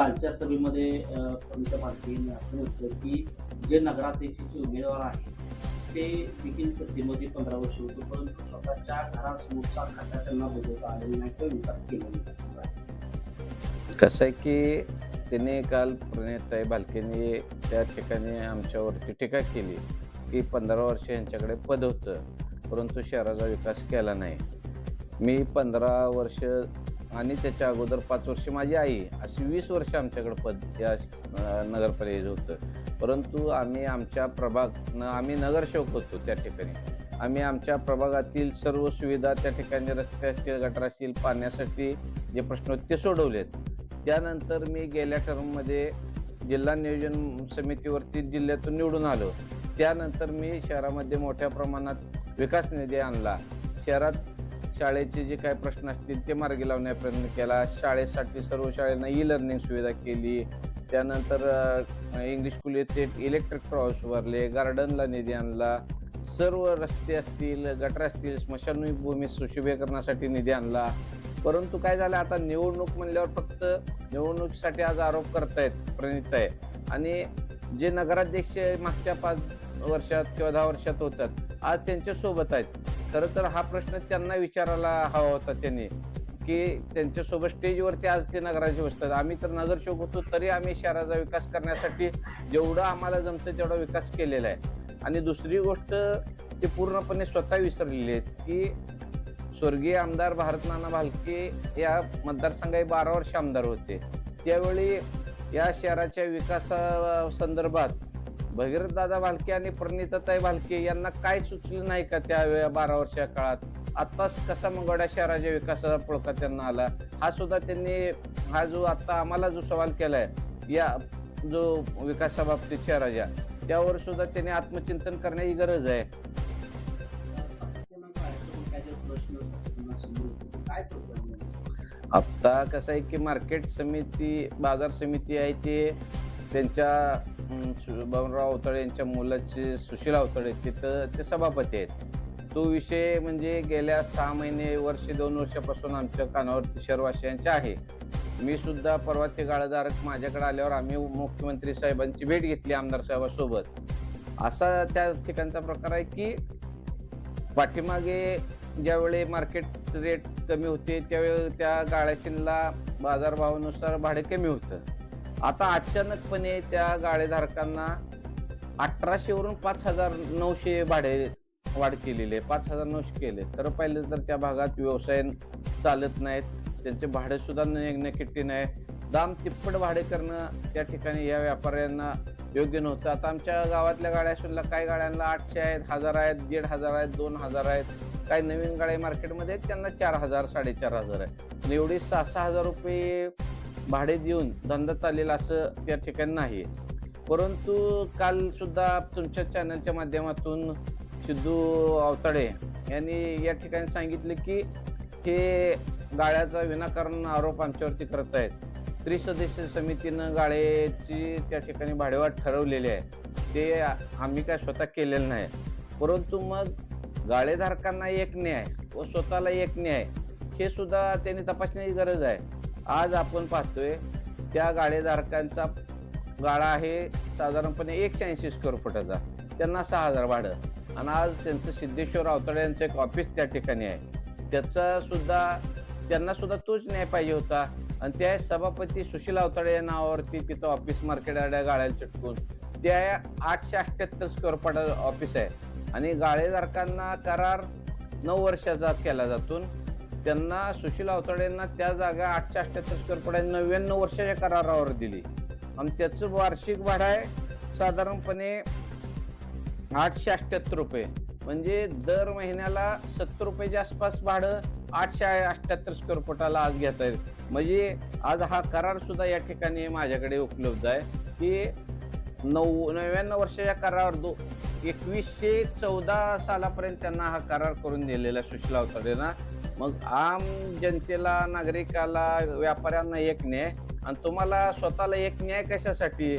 कालच्या सभेमध्ये अ, पंत असं म्हटलं की जे नगराध्यक्षाचे उमेदवार आहेत ते देखील सत्तेमध्ये पंधरा वर्ष होतो परंतु स्वतःच्या घरासमोरचा खाता त्यांना बदलता आलेला नाही किंवा विकास केला नाही. कसं आहे की त्यांनी काल प्रणिताई बालकेंनी त्या ठिकाणी आमच्यावरती टीका केली की पंधरा वर्ष यांच्याकडे पद होतं परंतु शहराचा विकास केला नाही. मी पंधरा वर्ष आणि त्याच्या अगोदर पाच वर्ष माझी आई अशी वीस वर्ष आमच्याकडे पद या नगरपरिषद होतं. परंतु आम्ही आमच्या प्रभाग न आम्ही नगरसेवक होतो त्या ठिकाणी. आम्ही आमच्या प्रभागातील सर्व सुविधा त्या ठिकाणी रस्ते असतील गटर असतील पाण्यासाठी जे प्रश्न होते ते सोडवलेत. त्यानंतर मी गेल्या टर्ममध्ये जिल्हा नियोजन समितीवरती जिल्ह्यातून निवडून आलो. त्यानंतर मी शहरामध्ये मोठ्या प्रमाणात विकास निधी आणला. शहरात शाळेचे जे काही प्रश्न असतील ते मार्गी लावण्याचा प्रयत्न केला. शाळेसाठी सर्व शाळेंना ई लर्निंग सुविधा केली. त्यानंतर इंग्लिश स्कूल येथे इलेक्ट्रिक प्रवास उभारले गार्डनला निधी आणला. सर्व रस्ते असतील गटर असतील स्मशानभूमी सुशोभीकरणासाठी निधी आणला. परंतु काय झालं आता निवडणूक म्हणल्यावर फक्त निवडणुकीसाठी आज आरोप करतायत प्रणित आहे. आणि जे नगराध्यक्ष मागच्या पाच वर्षात किंवा दहा वर्षात होतात आज त्यांच्यासोबत आहेत. खरं तर हा प्रश्न त्यांना विचारायला हवा होता त्यांनी की त्यांच्यासोबत स्टेजवरती आज ते नगराचे बसतात. आम्ही तर नगरसेवक होतो तरी आम्ही शहराचा विकास करण्यासाठी जेवढा आम्हाला जमतं तेवढा विकास केलेला आहे. आणि दुसरी गोष्ट ते पूर्णपणे स्वतः विसरलेले आहेत की स्वर्गीय आमदार भारत नाना भालके या मतदारसंघात बारा वर्ष आमदार होते. त्यावेळी या शहराच्या विकासा संदर्भात भगीरथ दादा भालके आणि प्रणिताताई भालके यांना काय सुचलं नाही का त्या बारा वर्षा काळात आत्ताच कसा मंगळा शहराच्या विकासाचा पुळका त्यांना आला हा सुद्धा त्यांनी हा जो आता आम्हाला जो सवाल केलाय या जो विकासाबाबतीत शहराच्या त्यावर सुद्धा त्यांनी आत्मचिंतन करण्याची गरज आहे आहे? आता कसं आहे की मार्केट समिती बाजार समिती आहे ते त्यांच्या सु- बबनराव अवतळे यांच्या मुलाचे सुशील अवतळे तिथं ते सभापती आहेत. तो विषय म्हणजे गेल्या सहा महिने वर्ष दोन वर्षापासून आमच्या कानावरती शहरवासियांचे आहे. मी सुद्धा परवा ते गाळधारक माझ्याकडे आल्यावर आम्ही मुख्यमंत्री साहेबांची भेट घेतली आमदार साहेबांसोबत. असा त्या ठिकाणचा प्रकार आहे की पाठीमागे ज्यावेळी मार्केट रेट कमी होते त्यावेळी त्या गाळ्याशीनला बाजारभावानुसार भाडे कमी होतं. आता अचानकपणे त्या गाळेधारकांना अठराशेवरून पाच हजार नऊशे भाडे वाढ केलेली आहे. पाच हजार नऊशे केले. तर पाहिलं तर त्या भागात व्यवसाय चालत नाहीत. त्यांचे भाडे सुद्धा नेगनेकिटी नाही. दाम तिप्पट भाडे करणं त्या ठिकाणी या व्यापाऱ्यांना योग्य नव्हतं. आता आमच्या गावातल्या गाड्या सुद्धा काही गाड्यांना आठशे आहेत हजार आहेत दीड हजार आहेत दोन हजार आहेत. काही नवीन गाड्या मार्केटमध्ये आहेत त्यांना चार हजार साडेचार हजार आहे एवढी सहा सहा हजार रुपये भाडे देऊन धंदा चालेल असं त्या ठिकाणी नाही. परंतु काल सुद्धा तुमच्या चॅनलच्या माध्यमातून सिद्धू अवताडे यांनी या ठिकाणी सांगितले की हे गाळ्याचा विनाकारण आरोप आमच्यावरती करत आहेत. त्रिसदस्य समितीनं गाळ्याची त्या ठिकाणी भाडेवाढ ठरवलेली आहे. ते आम्ही काय स्वतः केलेलं नाही. परंतु मग गाळेधारकांना एक न्याय व स्वतःला एक न्याय हे सुद्धा त्यांनी तपासण्याची गरज आहे. आज आपण पाहतोय त्या गाळेधारकांचा गाळा आहे साधारणपणे एकशे ऐंशी स्क्वेअर फुटाचा त्यांना सहा हजार भाडं. आणि आज त्यांचं सिद्धेश्वर अवतडे यांचं एक ऑफिस त्या ठिकाणी आहे. त्याचा सुद्धा त्यांना सुद्धा तोच न्याय पाहिजे होता. आणि त्या सभापती सुशील आवताडे या नावावरती तिथं ऑफिस मार्केट गाळ्याला चिटकून त्या आठशे अठ्ठ्याहत्तर स्क्वेअर फुट ऑफिस आहे. आणि गाळेधारकांना करार नऊ वर्षाचा केला जातून त्यांना सुशील अवतडेंना त्या जागा आठशे अठ्ठ्याहत्तर स्क्वेअर फुट आहे. नव्याण्णव वर्षाच्या करारावर दिली. आणि त्याचं वार्षिक भाडं आहे साधारणपणे आठशे अठ्ठ्याहत्तर रुपये. म्हणजे दर महिन्याला सत्तर रुपयाच्या आसपास भाडं आठशे अठ्ठ्याहत्तर स्क्वेअर फुटाला आज घेता येईल. म्हणजे आज हा करार सुद्धा या ठिकाणी माझ्याकडे उपलब्ध आहे की नऊ नव्याण्णव वर्षाच्या करारावर दो एकवीसशे चौदा सालापर्यंत त्यांना हा करार करून दिलेला सुशला सुशील मग आम जनतेला नागरिकाला व्यापाऱ्यांना एक न्याय आणि तुम्हाला स्वतःला एक न्याय कशासाठी?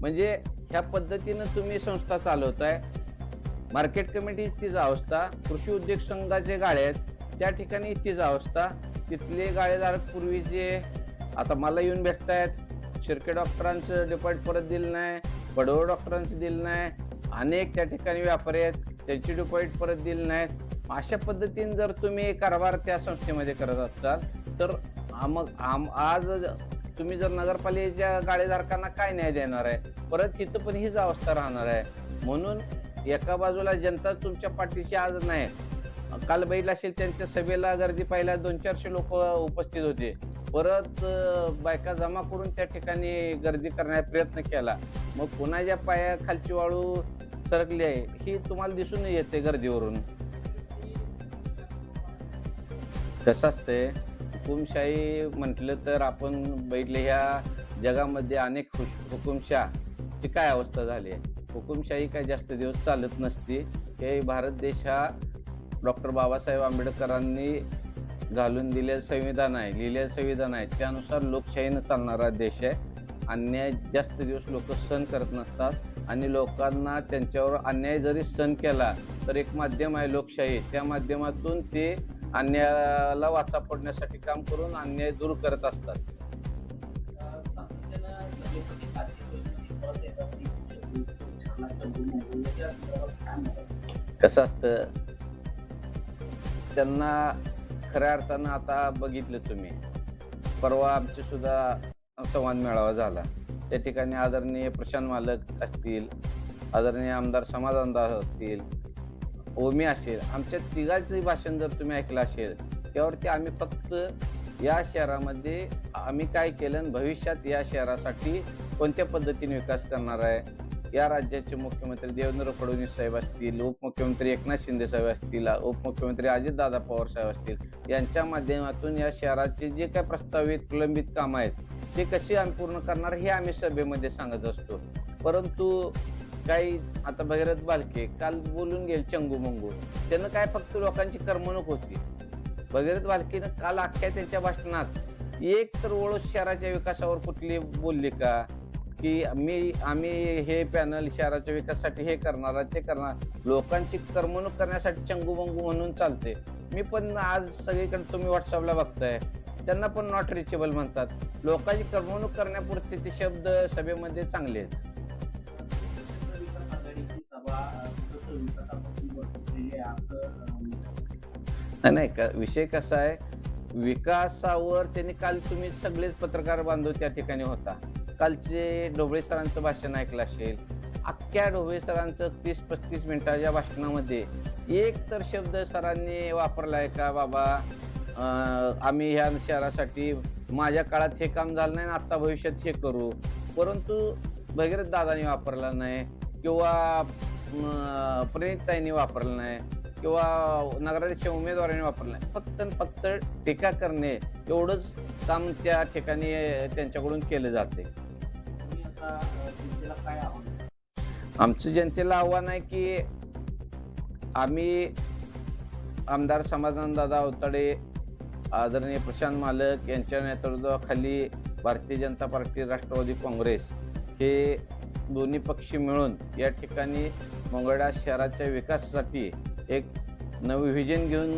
म्हणजे ह्या पद्धतीनं तुम्ही संस्था चालवताय. मार्केट कमिटीची अवस्था कृषी उद्योग संघाचे गाळे आहेत त्या ठिकाणी तीच अवस्था. तिथले गाळेधारक पूर्वीचे आता मला येऊन भेटतायत. शिर्के डॉक्टरांचं डिपॉझिट परत दिलं नाही बडोळ डॉक्टरांचं दिलं नाही. अनेक त्या ठिकाणी व्यापारी आहेत त्यांची डिपॉझिट परत दिली नाहीत. अशा पद्धतीने जर तुम्ही कारभार त्या संस्थेमध्ये करत असाल तर मग आम आज तुम्ही जर नगरपालिकेच्या गाळेधारकांना काय न्याय देणार आहे? परत इथं पण हीच अवस्था राहणार आहे. म्हणून एका बाजूला जनता तुमच्या पाठीशी आज नाही. काल बैल असेल त्यांच्या सभेला गर्दी पाहिला दोन चारशे लोक उपस्थित होते. परत बायका जमा करून त्या ठिकाणी गर्दी करण्याचा प्रयत्न केला. मग कुणाच्या पाया खालची वाळू सरकली आहे ही तुम्हाला दिसून येते गर्दीवरून. कसं असतंय हुकुमशाही म्हटलं तर आपण बैठले ह्या जगामध्ये अनेक हुश- हुकुमशाहीची काय अवस्था झाली आहे? हुकुमशाही काय जास्त दिवस चालत नसती. हे भारत देश हा डॉक्टर बाबासाहेब आंबेडकरांनी घालून दिलेलं संविधान आहे लिहिलेलं संविधान आहे. त्यानुसार लोकशाहीनं चालणारा देश आहे. अन्याय जास्त दिवस लोक सहन करत नसतात. आणि लोकांना त्यांच्यावर अन्याय जरी सहन केला तर एक माध्यम आहे लोकशाही. त्या माध्यमातून ते अन्यायाला वाचा पडण्यासाठी काम करून अन्याय दूर करत असतात. कसं असतं? त्यांना खऱ्या अर्थानं आता बघितलं तुम्ही. परवा आमचे सुद्धा संवाद मेळावा झाला. त्या ठिकाणी आदरणीय प्रशांत मालक असतील आदरणीय आमदार समाधान असतील ओमी असेल आमच्या तिघांचं भाषण जर तुम्ही ऐकलं असेल त्यावरती आम्ही फक्त या शहरामध्ये आम्ही काय केलं आणि भविष्यात या शहरासाठी कोणत्या पद्धतीने विकास करणार आहे? या राज्याचे मुख्यमंत्री देवेंद्र फडणवीस साहेब असतील उपमुख्यमंत्री एकनाथ शिंदे साहेब असतील उपमुख्यमंत्री अजितदादा पवार साहेब असतील यांच्या माध्यमातून या शहराचे जे काही प्रस्तावित प्रलंबित कामं आहेत ते कशी आम्ही पूर्ण करणार हे आम्ही सभेमध्ये सांगत असतो. परंतु काही आता भगीरथ बालके काल बोलून गेले चंगू मंगू. त्यानं काय फक्त लोकांची करमणूक होती. भगीरथ बालकेनं काल अख्ख्या त्यांच्या भाषणात एक तर ओळख शहराच्या विकासावर कुठली बोलली का? की मी आम्ही हे पॅनल शहराच्या विकासासाठी हे करणार आहे, ते करणार. लोकांची करमणूक करण्यासाठी चंगूबंगू म्हणून चालते. मी पण आज सगळीकडे तुम्ही व्हॉट्सअपला बघताय. त्यांना पण नॉट रिचेबल म्हणतात. लोकांची करमणूक करण्यापुरते ते शब्द सभेमध्ये चांगले आहेत. नाही, नाही का विषय कसा आहे? विकासावर त्यांनी काल तुम्ही सगळेच पत्रकार बांधव त्या ठिकाणी होता. कालचे ढोबळे सरांचं भाषण ऐकलं असेल अख्ख्या ढोबळे सरांचं तीस पस्तीस मिनिटाच्या भाषणामध्ये एक तर शब्द सरांनी वापरलाय का बाबा? आम्ही ह्या शहरासाठी माझ्या काळात हे काम झालं नाही आणि आता भविष्यात हे करू. परंतु भगीरथ दादानी वापरला नाही किंवा प्रणितताईंनी वापरलं नाही किंवा नगराध्यक्ष उमेदवारांनी वापरलं नाही. फक्त फक्त टीका करणे एवढंच काम त्या ठिकाणी त्यांच्याकडून केलं जाते. आमचं जनतेला आव्हान आहे की आम्ही आमदार समाधान दादा अवताडे आदरणीय प्रशांत मालक यांच्या नेतृत्वाखाली भारतीय जनता पार्टी राष्ट्रवादी काँग्रेस हे दोन्ही पक्ष मिळून या ठिकाणी मंगळा शहराच्या विकासासाठी एक नवी व्हिजन घेऊन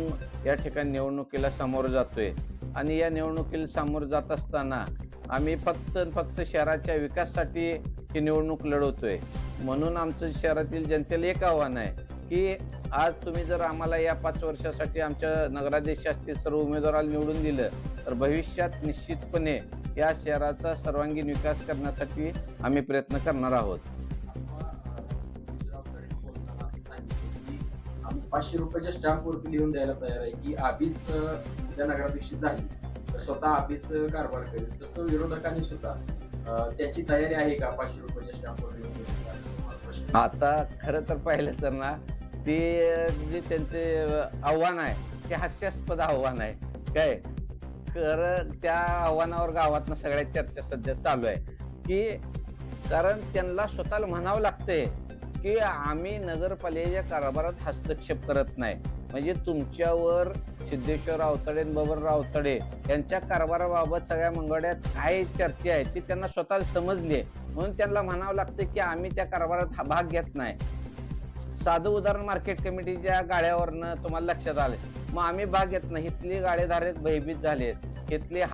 या ठिकाणी निवडणुकीला सामोरं जातोय. आणि या निवडणुकीला सामोरं जात असताना आम्ही फक्त फक्त शहराच्या विकासासाठी ही निवडणूक लढवतोय. म्हणून आमचं शहरातील जनतेला एक आव्हान आहे की आज तुम्ही जर आम्हाला या पाच वर्षासाठी आमच्या नगराध्यक्षातील सर्व उमेदवाराला निवडून दिलं तर भविष्यात निश्चितपणे या शहराचा सर्वांगीण विकास करण्यासाठी आम्ही प्रयत्न करणार आहोत. पाचशे रुपयाच्या स्टॅम्पवरती लिहून द्यायला तयार आहे की आधीच त्या नगराध्यक्ष झाली तर स्वतः आधीच कारभार करेल. तसं विरोधकांनी सुद्धा त्याची तयारी आहे का पाचशे रुपयाच्या स्टॅम्पवर लिहून आता खरं तर पाहिलं तर ना ते जे त्यांचे आव्हान आहे ते हास्यास्पद आव्हान आहे. काय? खरं त्या आव्हानावर गावातनं सगळ्या चर्चा सध्या चालू आहे. की कारण त्यांना स्वतःला म्हणावं लागतंय की आम्ही नगरपालिकेच्या कारभारात हस्तक्षेप करत नाही. म्हणजे तुमच्यावर सिद्धेश्वर रावतडे बबर रावतडे यांच्या कारभाराबाबत सगळ्या मंगळ्यात काय चर्चा आहे ती त्यांना स्वतःला समजली आहे. म्हणून त्यांना म्हणावं लागतं की आम्ही त्या कारभारात हा भाग घेत नाही. साधं उदाहरण मार्केट कमिटीच्या गाड्यावरनं तुम्हाला लक्षात आलं. मग आम्ही भाग घेत नाही. इथले गाडेधारक भयभीत झाले. इथले